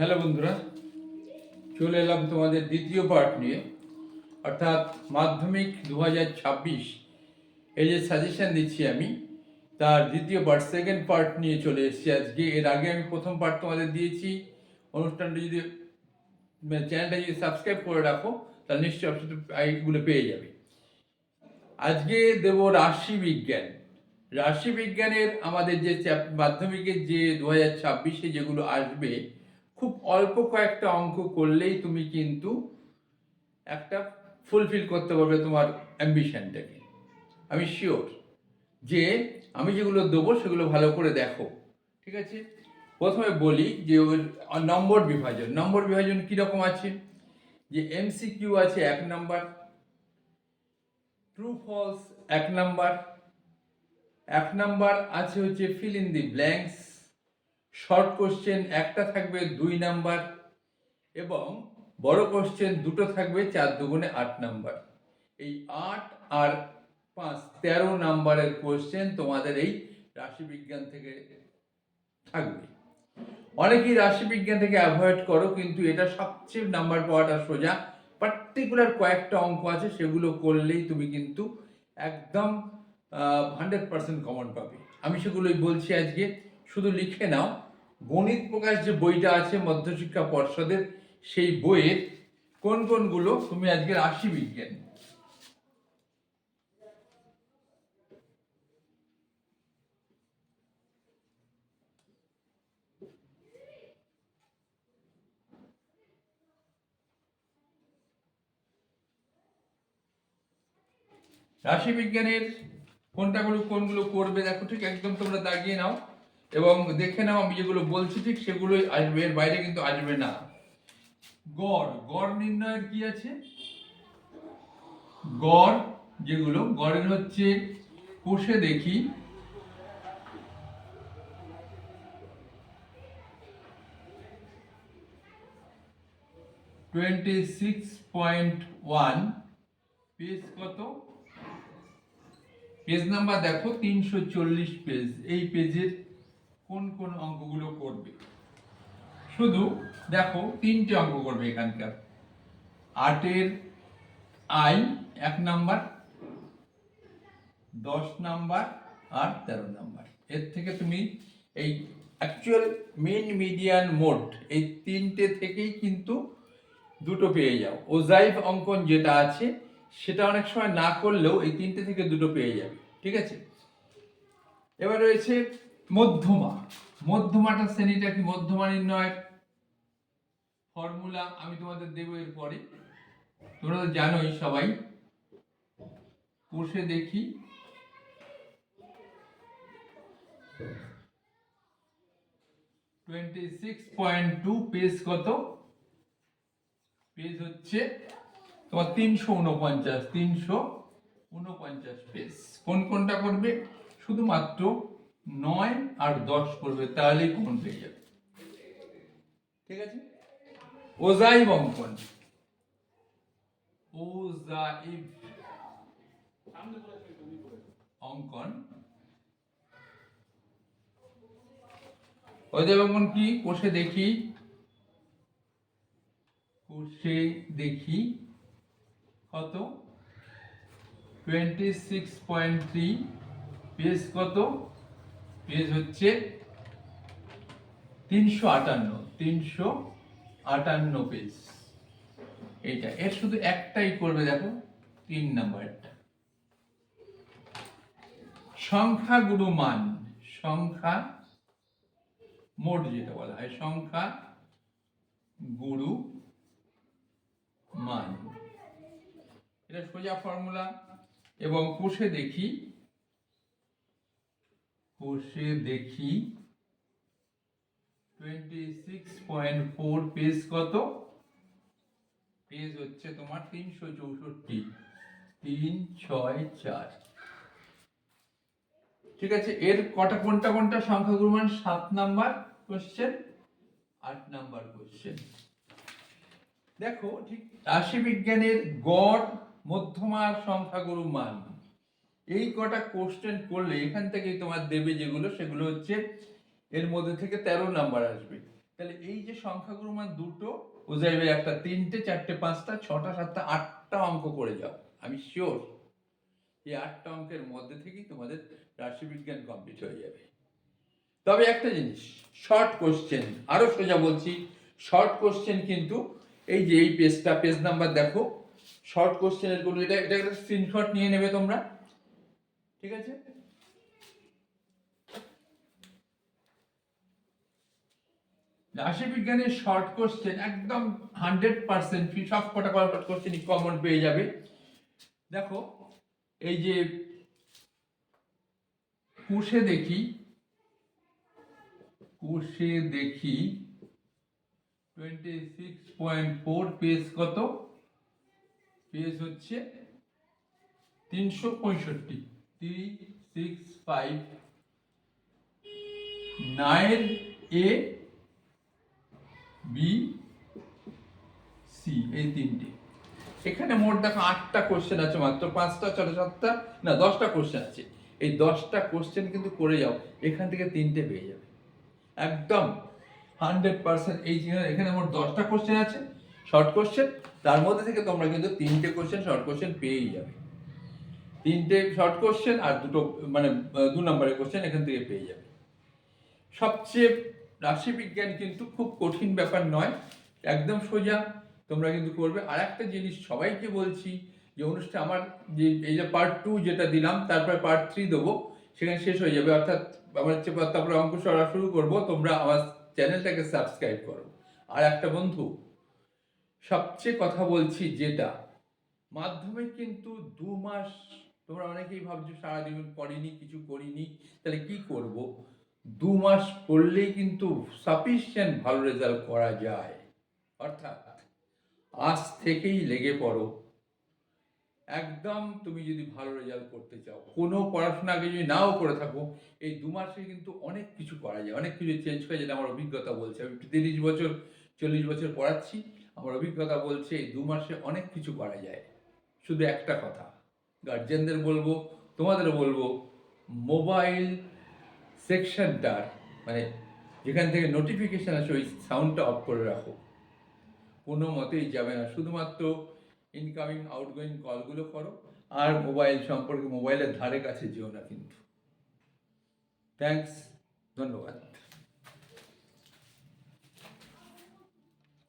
Hello বন্ধুরা, চলে এলাম তোমাদের দ্বিতীয় পার্ট নিয়ে। অর্থাৎ মাধ্যমিক দু হাজার ছাব্বিশ, এই যে সাজেশন দিচ্ছি আমি, তার দ্বিতীয় পার্ট সেকেন্ড পার্ট নিয়ে চলে এসেছি আজকে। এর আগে আমি প্রথম পার্ট তোমাদের দিয়েছি। অনুষ্ঠানটা যদি চ্যানেলটা যদি সাবস্ক্রাইব করে রাখো, তাহলে নিশ্চয়ই অবশ্যই এইগুলো পেয়ে যাবে। আজকে দেব রাশি বিজ্ঞান। রাশি বিজ্ঞানের আমাদের যে মাধ্যমিকের যে দু হাজার ছাব্বিশে যেগুলো আসবে খুব অল্প কয়েকটা অঙ্ক করলেই তুমি কিন্তু একটা ফুলফিল করতে পারবে তোমার অ্যাম্বিশনটাকে আমি শিওর যে আমি যেগুলো দেবো সেগুলো ভালো করে দেখো, ঠিক আছে? প্রথমে বলি যে ওর নম্বর বিভাজন। নম্বর বিভাজন কীরকম আছে? যে এমসিকিউ আছে এক নাম্বার ট্রু ফলস এক নাম্বার এক নাম্বার আছে হচ্ছে fill in the blanks short question একটা থাকবে দুই নাম্বার এবং বড় কোশ্চেন দুটো থাকবে চার দুগুণে আট নাম্বার। এই আট আর পাঁচ তেরো নাম্বারের কোশ্চেন তোমাদের এই রাশিবিজ্ঞান থেকে থাকবে। অনেকেই রাশিবিজ্ঞান থেকে অ্যাভয়েড করো, কিন্তু এটা সবচেয়ে নাম্বার পাওয়াটা সোজা। পার্টিকুলার কয়েকটা অঙ্ক আছে, সেগুলো করলেই তুমি কিন্তু একদম হান্ড্রেড পার্সেন্ট কমন পাবে। আমি সেগুলোই বলছি আজকে। শুধু লিখে নাও। গণিত প্রকাশ যে বইটা আছে মধ্যশিক্ষা পর্ষদের, সেই বইয়ের কোন কোনগুলো তুমি আজকে রাশি বিজ্ঞান রাশি বিজ্ঞানের কোনটাগুলো কোনগুলো করবে? দেখো ঠিক একদম তোমরা দাগিয়ে নাও। এবং দেখে নাও আমি যেগুলো বলছি, ঠিক সেগুলোই আসবে। এর বাইরে কিন্তু আসবে না। গড় গড় নির্ণয়ের কি আছে? গড় যেগুলো, গড়ের হচ্ছে কোষে দেখি। Twenty six point one page কত? পেজ নাম্বার দেখো, তিনশো চল্লিশ পেজ এই পেজের কোন কোন অঙ্কগুলো করবে? শুধু দেখো তিনটে অঙ্ক করবে এখানকার। আটের আই এক নাম্বার, দশ নাম্বার আর তেরো নাম্বার। এর থেকে তুমি এই অ্যাকচুয়াল মেন মিডিয়ান মোড এই তিনটে থেকেই কিন্তু দুটো পেয়ে যাও। ওজাইভ অঙ্কন যেটা আছে, সেটা অনেক সময় না করলেও এই তিনটে থেকে দুটো পেয়ে যাবে। ঠিক আছে? এবার রয়েছে মধ্যমা। মধ্যমাটা শ্রেণীটা কি মধ্যমা নির্ণয়ের ফর্মুলা আমি তোমাদের দেবো এরপরে। তোমরা তো জানোই সবাই। কোষে দেখি। Twenty six point two page কত? পেজ হচ্ছে তোমার তিনশো উনপঞ্চাশ তিনশো উনপঞ্চাশ পেজ। কোন কোনটা করবে? শুধুমাত্র নয় আর দশ করবে তাহলেই কোন পেয়ে যাবে? ঠিক আছে? ওজাইব অঙ্কন ওজাইব অঙ্কন। ওজাইব অঙ্কন কি? কোষে দেখি। কোষে দেখি। কত? Twenty six point three page কত? পেজ হচ্ছে তিনশো আটান্ন তিনশো আটান্ন পেজ। এইটা, এর শুধু একটাই করবে দেখো, তিন নাম্বারটা। সংখ্যাগুরু মান, সংখ্যা মোট যেটা বলা হয় সংখ্যা গুরু মান। এটা সোজা ফর্মুলা, এবং কোষে দেখি কোষে দেখি। টোয়েন্টি পেজ কত? পেজ হচ্ছে তোমার তিনশো চৌষট্টি। তিন, ছয়, চার। ঠিক আছে, এর কটা, কোনটা কোনটা? সংখ্যাগুরু মান সাত নাম্বার কোশ্চেন আট নাম্বার কোশ্চেন দেখো, ঠিক রাশি বিজ্ঞানের গড়, মধ্যমার সংখ্যাগুরু মান এই কটা কোশ্চেন করলে এখান থেকেই তোমার দেবে যেগুলো, সেগুলো হচ্ছে এর মধ্যে থেকে তেরো নাম্বার আসবে। তাহলে এই যে সংখ্যাগুলো মান দুটো, ও যাইবে একটা তিনটে, চারটে, পাঁচটা, ছটা, সাতটা, আটটা অঙ্ক করে যাও। আমি শিওর এই আটটা অঙ্কের মধ্যে থেকেই তোমাদের রাশিবিজ্ঞান কমপ্লিট হয়ে যাবে। তবে একটা জিনিস শর্ট কোশ্চেন আরও সোজা বলছি শর্ট কোশ্চেন কিন্তু এই যে এই পেজটা পেজ নাম্বার দেখো শর্ট কোশ্চেনেরগুলো এটা এটা একটা স্ক্রিনশট নিয়ে নেবে তোমরা। ঠিক আছে? রাশিবিজ্ঞানের শর্ট কোশ্চেন একদম হান্ড্রেড পার্সেন্ট সব কটা শর্ট কোশ্চেনই কমন পেয়ে যাবে। দেখো, এই যে কুশে দেখি কুশে দেখি twenty six point four page কত? পেজ হচ্ছে তিনশো পঁয়ষট্টি। Three six five nine A B C এই তিনটে। এখানে মোট দেখো আটটা কোশ্চেন আছে মাত্র, পাঁচটা, ছটা, সাতটা, না, দশটা কোশ্চেন আছে। এই দশটা কোশ্চেন কিন্তু করে যাও, এখান থেকে তিনটে পেয়ে যাবে। একদম হান্ড্রেড পার্সেন্ট এই এখানে মোট দশটা কোশ্চেন আছে শর্ট কোশ্চেন তার মধ্যে থেকে তোমরা কিন্তু তিনটে কোশ্চেন শর্ট কোশ্চেন পেয়েই যাবে। তিনটে শর্ট কোশ্চেন আর দুটো মানে দু নম্বরের কোশ্চেন এখান থেকে পেয়ে যাবে। সবচেয়ে রাশিবিজ্ঞান কিন্তু খুব কঠিন ব্যাপার নয়, একদম সোজা। তোমরা কিন্তু করবে আর একটা জিনিস সবাইকে বলছি, যে অনুষ্ঠান আমার যে, এই যে পার্ট টু যেটা দিলাম, তারপরে পার্ট থ্রি দেবো, সেখানে শেষ হয়ে যাবে। অর্থাৎ আমার হচ্ছে তারপরে অঙ্ক সরা শুরু করব, তোমরা আমার চ্যানেলটাকে সাবস্ক্রাইব করো। আর একটা বন্ধু, সবচেয়ে কথা বলছি যেটা, মাধ্যমিক কিন্তু দু মাস তোমরা অনেকেই ভাবছ সারা সারাদিন পড়িনি, কিছু করিনি, তাহলে কি করব? দু মাস পড়লেই কিন্তু সাফিসিয়েন্ট ভালো রেজাল্ট করা যায়। অর্থাৎ আজ থেকেই লেগে পড়ো। একদম তুমি যদি ভালো রেজাল্ট করতে চাও, কোনো পড়াশোনা আগে যদি নাও করে থাকো, এই দু মাসে কিন্তু অনেক কিছু করা যায়। অনেক কিছু চেঞ্জ করা যেটা আমার অভিজ্ঞতা বলছে। আমি তিরিশ বছর, চল্লিশ বছর পড়াচ্ছি। আমার অভিজ্ঞতা বলছে এই দু মাসে অনেক কিছু করা যায়। শুধু একটা কথা। গার্জেনদের বলব তোমাদের বলব, মোবাইল সেকশনটার মানে যেখান থেকে নোটিফিকেশান আসে ওই সাউন্ডটা অফ করে রাখো। কোনো মতেই যাবে না। শুধুমাত্র ইনকামিং আউটগোয়িং কলগুলো করো, আর মোবাইল সম্পর্কে, মোবাইলের ধারে কাছে যেও না কিন্তু। থ্যাঙ্কস ধন্যবাদ।